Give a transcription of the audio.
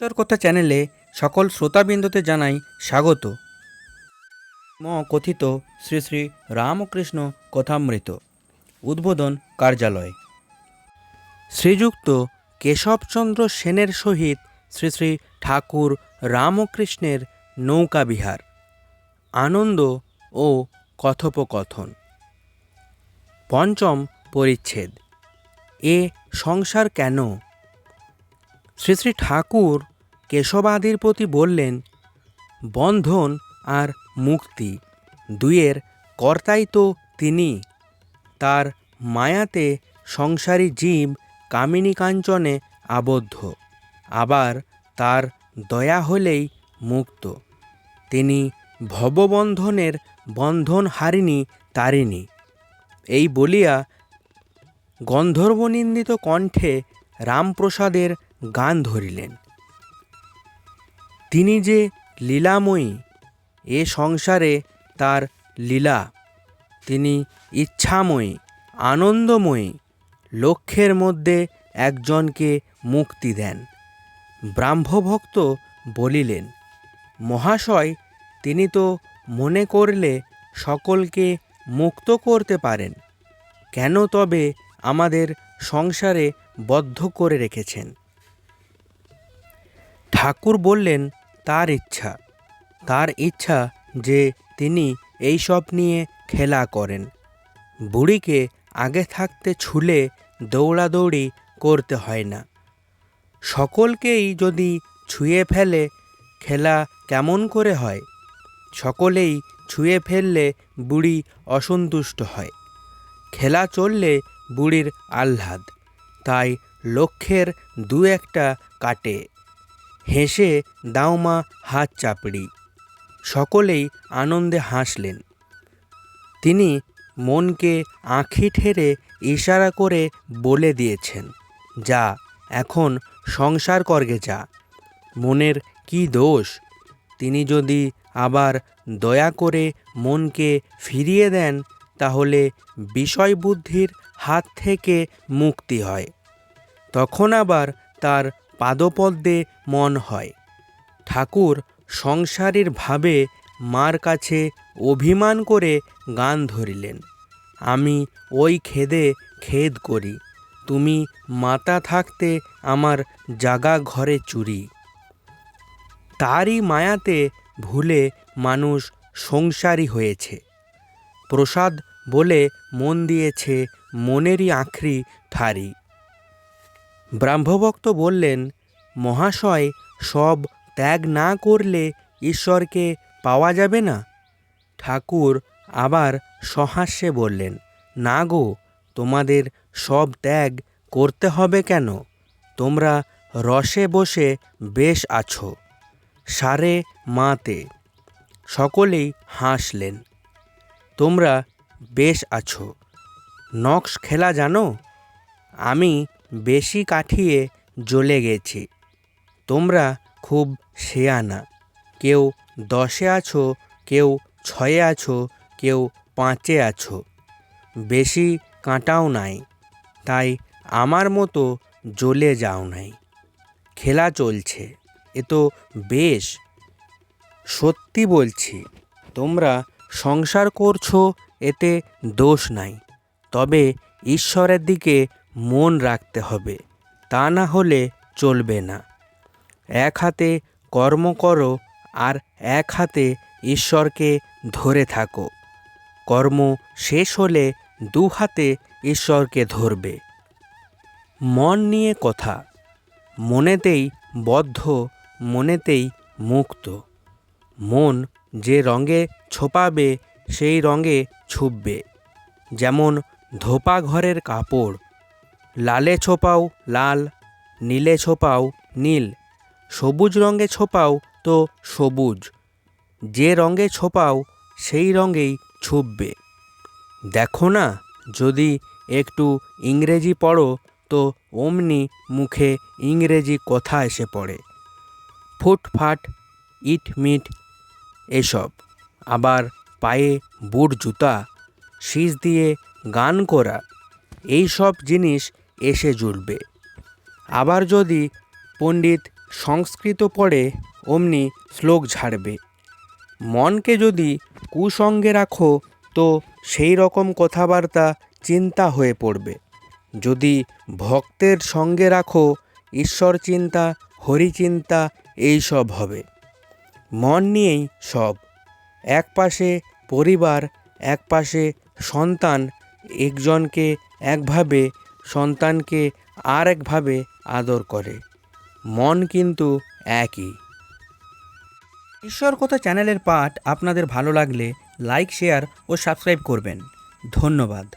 ঈশ্বর কথা চ্যানেলে সকল শ্রোতাবৃন্দতে জানাই স্বাগত। ম. কথিত শ্রী শ্রী রামকৃষ্ণ কথামৃত, উদ্বোধন কার্যালয়। শ্রীযুক্ত কেশবচন্দ্র সেনের সহিত শ্রী শ্রী ঠাকুর রামকৃষ্ণের নৌকা বিহার আনন্দ ও কথোপকথন। পঞ্চম পরিচ্ছেদ, এ সংসার কেন? শ্রী শ্রী ঠাকুর কেশবাদির প্রতি বললেন, বন্ধন আর মুক্তি দুয়ের কর্তাই তো তিনি। তার মায়াতে সংসারী জীব কামিনী কাঞ্চনে আবদ্ধ। আবার তার দয়া হলেই মুক্ত। তিনি ভববন্ধনের বন্ধন হারিনি তারিণী। এই বলিয়া গন্ধর্বনিন্দিত কণ্ঠে রামপ্রসাদের গান ধরিলেন। তিনি যে লীলাময়ী, এ সংসারে তার লীলা। তিনি ইচ্ছাময়ী, আনন্দময়ী, লক্ষ্যের মধ্যে একজনকে মুক্তি দেন। ব্রাহ্মভক্ত বলিলেন, মহাশয়, তিনি তো মনে করলে সকলকে মুক্ত করতে পারেন। কেন তবে আমাদের সংসারে বদ্ধ করে রেখেছেন? ঠাকুর বললেন, তার ইচ্ছা। তার ইচ্ছা যে তিনি এইসব নিয়ে খেলা করেন। বুড়িকে আগে থাকতে ছুলে দৌড়াদৌড়ি করতে হয় না। সকলকেই যদি ছুঁয়ে ফেলে, খেলা কেমন করে হয়? সকলেই ছুঁয়ে ফেললে বুড়ি অসন্তুষ্ট হয়। খেলা চললে বুড়ির আহ্লাদ। তাই লক্ষ্যের দু একটা কাটে। হেসে দাউমা হাত চাপড়ি। সকলেই আনন্দে হাসলেন। তিনি মনকে আঁখি ঠেরে ইশারা করে বলে দিয়েছেন, যা, এখন সংসার করগে যা। মনের কি দোষ? তিনি যদি আবার দয়া করে মনকে ফিরিয়ে দেন, তাহলে বিষয় বুদ্ধির হাত থেকে মুক্তি হয়। তখন আবার তার পাদপদ্মে মন হয়। ঠাকুর সংসারীর ভাবে মার কাছে অভিমান করে গান ধরিলেন। আমি ওই খেদে খেদ করি, তুমি মাতা থাকতে আমার জাগা ঘরে চুরি। তারই মায়াতে ভুলে মানুষ সংসারী হয়েছে। প্রসাদ বলে মন দিয়েছে মনেরই আখরি ঠারি ব্রাহ্মভক্ত বললেন, মহাশয়, সব ত্যাগ না করলে ঈশ্বরকে পাওয়া যাবে না? ঠাকুর আবার সহাস্যে বললেন, না গো, তোমাদের সব ত্যাগ করতে হবে কেন? তোমরা রসে বসে বেশ আছো। সারে মাতে। সকলেই হাসলেন। তোমরা বেশ আছো। নক্স খেলা জানো? আমি বেশি কাঠিয়ে জ্বলে গেছি। তোমরা খুব শেয়ানা কেউ দশে আছো, কেউ ছয়ে আছো, কেউ পাঁচে আছো। বেশি কাঁটাও নাই, তাই আমার মতো জ্বলে যাও নাই। খেলা চলছে, এ তো বেশ। সত্যি বলছি, তোমরা সংসার করছ, এতে দোষ নাই। তবে ঈশ্বরের দিকে মন রাখতে হবে, তা না হলে চলবে না। এক হাতে কর্ম করো আর এক হাতে ঈশ্বরকে ধরে থাকো। কর্ম শেষ হলে দু হাতে ঈশ্বরকে ধরবে। মন নিয়ে কথা, মনেতেই বদ্ধ, মনেতেই মুক্ত। মন যে রঙে ছোপাবে, সেই রঙে ছুপবে। যেমন ধোপা ঘরের কাপড় লালে ছোপাও লাল, নীলে ছোপাও নীল, সবুজ রঙে ছোপাও তো সবুজ, যে রঙে ছোপাও সেই রঙেই ছুপবে। দেখো না, যদি একটু ইংরেজি পড়ো তো অমনি মুখে ইংরেজি কথা এসে পড়ে। ফুটফাট ইট মিট এসব। আবার পায়ে বুট জুতা, শীষ দিয়ে গান করা। এই সব জিনিস এসে জুড়বে আবার যদি পণ্ডিত সংস্কৃত পড়ে, অমনি শ্লোক ঝাড়বে। মনকে যদি কুসঙ্গে রাখো, তো সেই রকম কথাবার্তা চিন্তা হয়ে পড়বে। যদি ভক্তের সঙ্গে রাখো, ঈশ্বর চিন্তা হরিচিন্তা এইসব হবে। মন নিয়েই সব। এক পাশে পরিবার, এক পাশে সন্তান, একজনকে একভাবে সন্তানকে আর একভাবে আদর করে। মন কিন্তু একই। ঈশ্বর কথা চ্যানেলের পাঠ আপনাদের ভালো লাগলে লাইক, শেয়ার ও সাবস্ক্রাইব করবেন। ধন্যবাদ।